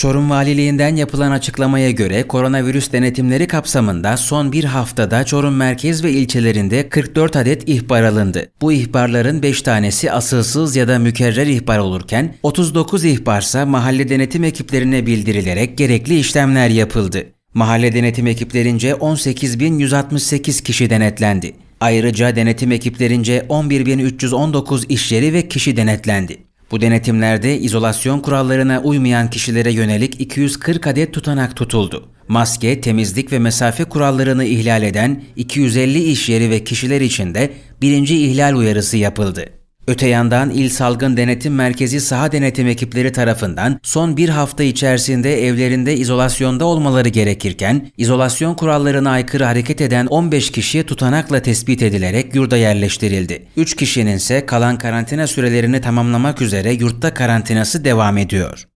Çorum Valiliğinden yapılan açıklamaya göre koronavirüs denetimleri kapsamında son bir haftada Çorum merkez ve ilçelerinde 44 adet ihbar alındı. Bu ihbarların 5 tanesi asılsız ya da mükerrer ihbar olurken 39 ihbarsa mahalle denetim ekiplerine bildirilerek gerekli işlemler yapıldı. Mahalle denetim ekiplerince 18.168 kişi denetlendi. Ayrıca denetim ekiplerince 11.319 iş yeri ve kişi denetlendi. Bu denetimlerde izolasyon kurallarına uymayan kişilere yönelik 240 adet tutanak tutuldu. Maske, temizlik ve mesafe kurallarını ihlal eden 250 iş yeri ve kişiler için de birinci ihlal uyarısı yapıldı. Öte yandan İl Salgın Denetim Merkezi saha denetim ekipleri tarafından son bir hafta içerisinde evlerinde izolasyonda olmaları gerekirken, izolasyon kurallarına aykırı hareket eden 15 kişiye tutanakla tespit edilerek yurda yerleştirildi. 3 kişinin ise kalan karantina sürelerini tamamlamak üzere yurtta karantinası devam ediyor.